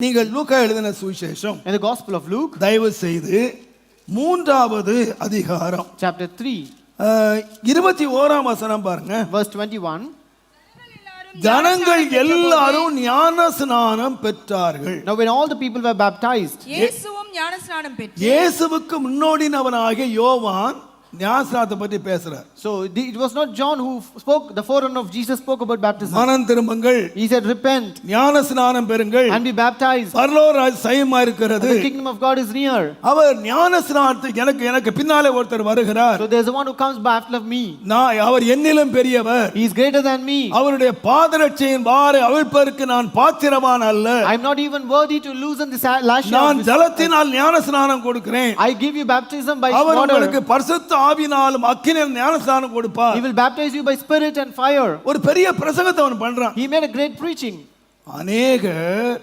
நீங்கள் லூக்கா எழுதின சுவிசேஷம். In the Gospel of Luke, தயவு செய்து மூன்றாவது அதிகாரம். chapter 3, அஹ், இருபத்தி ஓராம் வசனம் பாருங்க. verse 21. ஜனங்கள் எல்லாரும் ஞான ஸ்நானம் பெற்றார்கள். Now, when all the people were baptized, இயேசுவும் ஞானஸ்நானம் பெற்று இயேசுவுக்கு முன்னோடினவனாகிய யோவான் ஞானஸ்நானத்தை பற்றி பேசுறார் so the- it was not John who spoke, the forerunner of Jesus spoke about baptism. மனம் திரும்புங்கள் He said, Repent ஞான ஸ்நானம் பெறுங்கள் and be baptized. பரலோராஜ் சயமா இருக்கிறது The kingdom of God is near. அவர் ஞான ஸ்நானத்துக்கு எனக்கு எனக்கு பின்னாலே ஒருத்தர் வருகிறார் So there's one who comes by after me. நான் அவர் என்னிலும் பெரியவர் He is greater than me. அவருடைய பாதரட்சையின் வாரை அவிழ்ப்பதற்கு நான் பாத்திரவான் அல்ல I'm not even worthy to loosen the sa- lash நான் of ஜலத்தினால் ஞான ஸ்நானம் கொடுக்கிறேன் I give you baptism by our water. உங்களுக்கு பரிசுத்த ஆவினாலும் அக்கினியில் ஞான ஸ்நானம் கொடுப்பார் He will baptize you by spirit and fire. ஒரு பெரிய பிரசங்கத்தை அவன் பண்றான் He made a great preaching. அநேகர்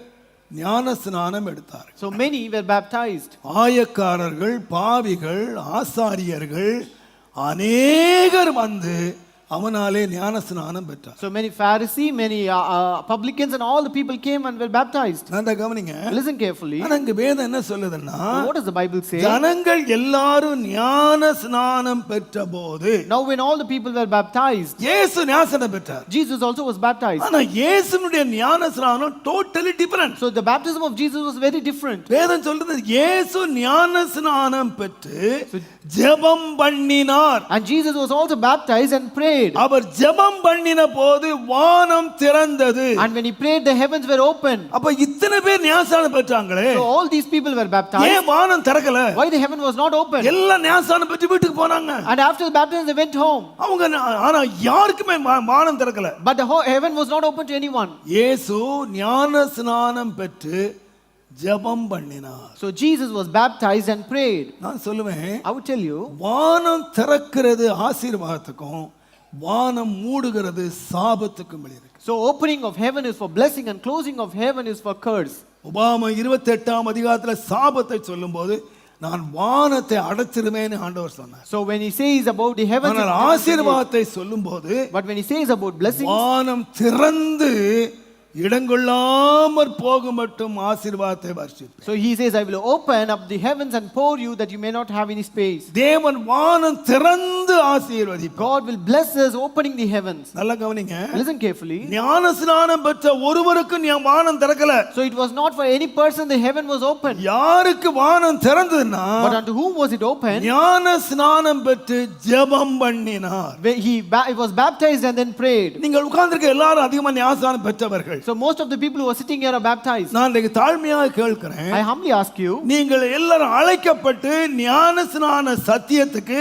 ஞான ஸ்நானம் எடுத்தார் So many were baptized. ஆயக்காரர்கள் பாவிகள் ஆசாரியர்கள் அநேகர் வந்து அவனாலே ஞான ஸ்நானம் பெற்றார் So many Pharisee, many uh, uh, publicans, and all the people came and were baptized. நல்லா கவனிங்க Listen carefully. ஆனா இங்க வேதம் என்ன சொல்லுதுன்னா What does the Bible say? ஜனங்கள் எல்லாரும் ஞான ஸ்நானம் பெற்ற போது Now, when all the people were baptized, இயேசு ஞானஸ்நானம் பெற்றார் Jesus also was baptized. ஆனா இயேசுனுடைய ஞான ஸ்நானம் totally different So the baptism of Jesus was very different. வேதம் சொல்றது இயேசு ஞான ஸ்நானம் பெற்று ஜெபம் பண்ணினார் And Jesus was also baptized and prayed. அவர் ஜெபம் பண்ணின போது வானம் திறந்தது And when he prayed, the heavens were open. அப்ப இத்தனை பேர் ஞானஸ்நானம் பெற்றாங்களே So all these people were baptized. ஏன் வானம் திறக்கல Why the heaven was not open? எல்லாம் ஞானஸ்நானம் பெற்று வீட்டுக்கு போனாங்க And after the baptism, they went home. அவங்க ஆனா யாருக்குமே வானம் திறக்கல But the heaven was not open to anyone. இயேசு ஞான ஸ்நானம் பெற்று ஜெபம் பண்ணினார் So Jesus was baptized and prayed. நான் சொல்லுவேன் I would tell you, வானம் திறக்கிறது ஆசீர்வாதத்துக்கும் வானம் மூடுகிறது சாபத்துக்கும் இருக்கு so opening of heaven is for blessing and closing of heaven is for curse. உபாம இருபத்தி எட்டாம் அதிகாரத்துல சாபத்தை சொல்லும்போது நான் வானத்தை அடைச்சிருவேன்னு ஆண்டவர் சொன்னார் So when he says about the heavens, ஆனால் ஆசீர்வாதத்தை சொல்லும்போது but when he says about blessing, வானம் திறந்து இடங்கொள்ளாமற் போக மட்டும் ஆசீர்வாதத்தை வர்ஷிப்பேன் so he says, I will open up the heavens and pour you that you may not have any space. தேவன் வானம் திறந்து ஆசீர்வதிப்பார் God will bless us opening the heavens. நல்லா கவனிங்க Listen carefully. ஞான ஸ்நானம் பெற்ற ஒருவருக்கும் ஞா- வானம் திறக்கல So it was not for any person the heaven was open. யாருக்கு வானம் திறந்ததுன்னா But unto whom was it open? ஞான ஸ்நானம் பெற்று ஜெபம் பண்ணினார் he, he was baptized and then prayed. நீங்கள் உட்கார்ந்திருக்க எல்லாரும் அதிகமா ஞானஸ்நானம் பெற்றவர்கள் So most of the people who are sitting here are baptized. நான் இன்றைக்கு தாழ்மையாக கேட்கிறேன் I humbly ask you, நீங்கள் எல்லாரும் அழைக்கப்பட்டு ஞான ஸ்நான சத்தியத்துக்கு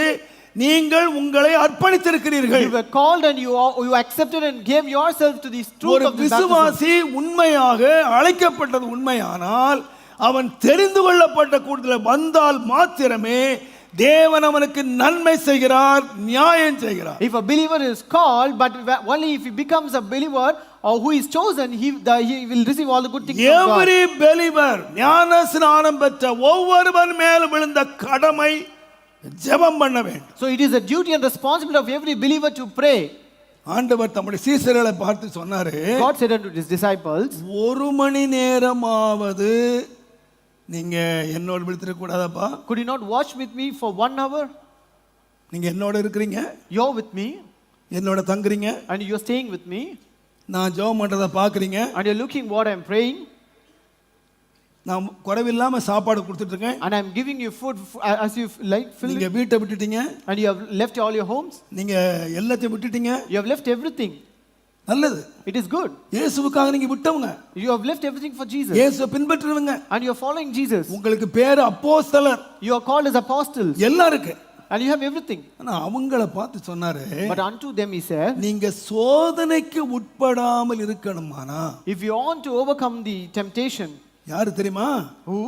நீங்கள் உங்களை அர்ப்பணித்திருக்கிறீர்கள் you were called and you, you accepted and gave yourself to this truth ஒரு of baptism. விசுவாசி உண்மையாக அழைக்கப்பட்டது உண்மையானால் அவன் தெரிந்து கொள்ளப்பட்ட கூட்டத்தில் வந்தால் மாத்திரமே தேவன் அவனுக்கு நன்மை செய்கிறார் நியாயம் செய்கிறார் If a believer is called, but only if he becomes a believer or who is chosen, he, the, he will receive all the good things from God. Every believer ஞான ஸ்நானம் பெற்ற ஒவ்வொருவன் மேல் விழுந்த கடமை ஜெபம் பண்ண வேண்டும் So it is a duty and responsibility of every believer to pray. ஆண்டவர் தம்முடைய சீசர்களை பார்த்து சொன்னாரு God said unto his disciples, ஒரு மணி நேரமாவது நீங்க என்னோட விழுத்திருக்க கூடாதப்பா Could you not watch with me for one hour? நீங்க என்னோட இருக்கிறீங்க You're with me என்னோட தங்குறீங்க and you're staying with me நான் ஜெபம் பண்றதை பாக்குறீங்க and you're looking what I'm praying நான் குறைவில்லாம சாப்பாடு கொடுத்துட்டு இருக்கேன் and I'm giving you food f- as you like fill நீங்க it, வீட்டை விட்டுட்டீங்க and you have left all your homes. நீங்க எல்லாத்தையும் விட்டுட்டீங்க You have left everything. நல்லது It is good. இயேசுவுக்காக நீங்க விட்டவங்க You have left everything for Jesus இயேசுவை பின்பற்றுறவங்க and you're following Jesus. உங்களுக்கு பேரு அப்போஸ்தலர் You are called as apostles எல்லாம் இருக்கு and you have everything. ஆனா அவங்கள பார்த்து சொன்னாரு But unto them he said, நீங்க சோதனைக்கு உட்படாமல் இருக்கணுமானா If you want to overcome the temptation, யாரு தெரியுமா who?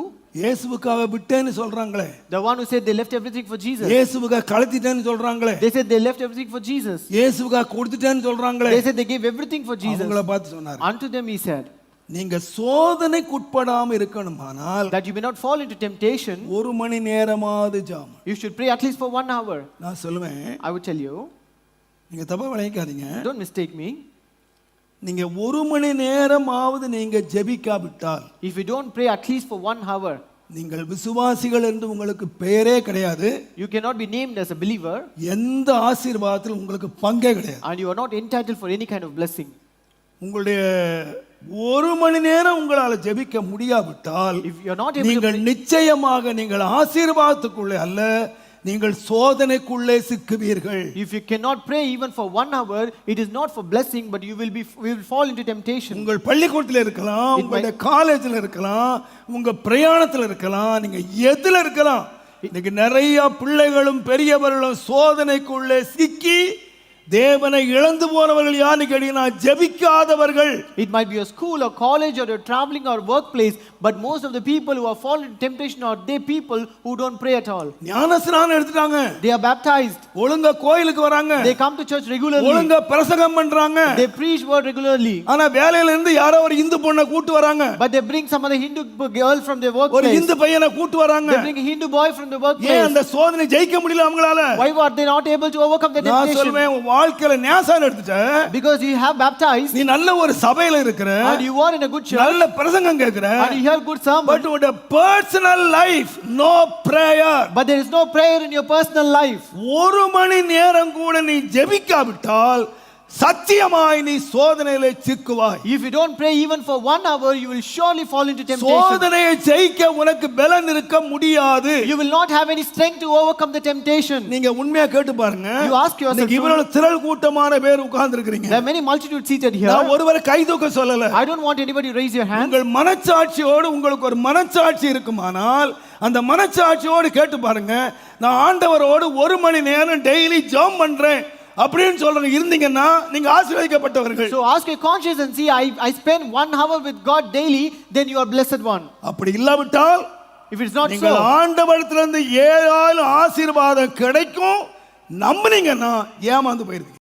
இயேசுவுக்காக விட்டேன்னு சொல்றாங்களே The one who said they left everything for Jesus. இயேசுவுக்காக கலத்திட்டேன்னு சொல்றாங்களே They said they left everything for Jesus. இயேசுவுக்காக கொடுத்துட்டேன்னு சொல்றாங்களே They said they gave everything for Jesus. அவங்கள பார்த்து சொன்னாரு Unto them he said, நீங்க சோதனைக்கு உட்படாம இருக்கணுமானால் that you may not fall into temptation, ஒரு மணி நேரமாவது ஜாம் you should pray at least for one hour. நான் சொல்லுவேன் I would tell you, நீங்க தப்பா விளைவிக்காதீங்க don't mistake me. நீங்க ஒரு மணி நேரமாவது நீங்க ஜெபிக்காவிட்டால் If you don't pray at least for one hour, நீங்கள் விசுவாசிகள் என்று உங்களுக்கு பெயரே கிடையாது. you cannot be named as a believer. எந்த ஆசீர்வாதத்திலும் உங்களுக்கு பங்கே கிடையாது. And you are not entitled for any kind of blessing. உங்களுடைய ஒரு மணி நேரம் உங்களால் ஜெபிக்க முடியாவிட்டால் நீங்கள் நிச்சயமாக நீங்கள் ஆசீர்வாதத்துக்குள்ளே அல்ல. நீங்கள் சோதனைக்குள்ளே சிக்குவீர்கள் If you cannot pray even for one hour, it is not for blessing, but you will be we will fall into temptation. உங்கள் பள்ளிக்கூடத்தில் இருக்கலாம் உங்களுடைய காலேஜில் இருக்கலாம் உங்க பிரயாணத்தில் இருக்கலாம் நீங்க எதுல இருக்கலாம் இன்னைக்கு நிறைய பிள்ளைகளும் பெரியவர்களும் சோதனைக்குள்ளே சிக்கி தேவனை இழந்து போனவர்கள் யாருன்னு கேட்டீங்கன்னா ஜெபிக்காதவர்கள் It might be a school or college or you're traveling or workplace, but most of the people who have fallen into temptation are they people who don't pray at all. ஞானஸ்நானம் எடுத்துட்டாங்க They are baptized. ஒழுங்கா கோயிலுக்கு வராங்க They come to church regularly. ஒழுங்கா பிரசங்கம் பண்றாங்க They preach word regularly. ஆனா வேலையில இருந்து யாரோ ஒரு இந்து பொண்ணை கூட்டு வராங்க But they bring some other Hindu girl from their ஒரு workplace. இந்து பையனை கூட்டு வராங்க They bring a Hindu boy from the ஏன். அந்த சோதனை ஜெயிக்க முடியல அவங்களால Why were they not able to overcome the நான் temptation? சொல்வேன் வாழ்க்கையில ஞாசான் எடுத்துட்ட Because you have baptized நீ நல்ல ஒரு சபையில இருக்கிற and you are in a good church நல்ல பிரசங்கம் கேட்கிற and you hear good sermon, but உடைய personal life no prayer but there is no prayer in your personal life. ஒரு மணி நேரம் கூட நீ ஜெபிக்காவிட்டால் சத்தியமாய் நீ சோதனையில சிக்குவாய் If you don't pray even for one hour, you will surely fall into temptation. சோதனையை ஜெயிக்க உனக்கு பலன் இருக்க முடியாது You will not have any strength to overcome the temptation. நீங்க உண்மையா கேட்டு பாருங்க You ask yourself இன்னைக்கு இவ்வளவு திரள் கூட்டமான பேர் உட்கார்ந்து There are many multitudes seated here. நான் ஒருவரை கை தூக்க சொல்லல I don't want anybody to raise your hand. உங்கள் மனச்சாட்சியோடு உங்களுக்கு ஒரு மனச்சாட்சி இருக்குமானால் அந்த மனச்சாட்சியோடு கேட்டு பாருங்க நான் ஆண்டவரோடு ஒரு மணி நேரம் டெய்லி ஜெபம் பண்றேன் அப்படின்னு சொல்றீங்க இருந்தீங்கன்னா நீங்க ஆசீர்வதிக்கப்பட்டவர்கள். So ask your conscience and see, I, I spend one hour with God daily, then you are blessed one. அப்படி இல்லாவிட்டால் If it's not நீங்கள் so, ஆண்டவரத்திலிருந்து ஏழாயிரம் ஆசீர்வாதம் கிடைக்கும். நம்புனீங்கன்னா ஏமாந்து போயிருவீங்க.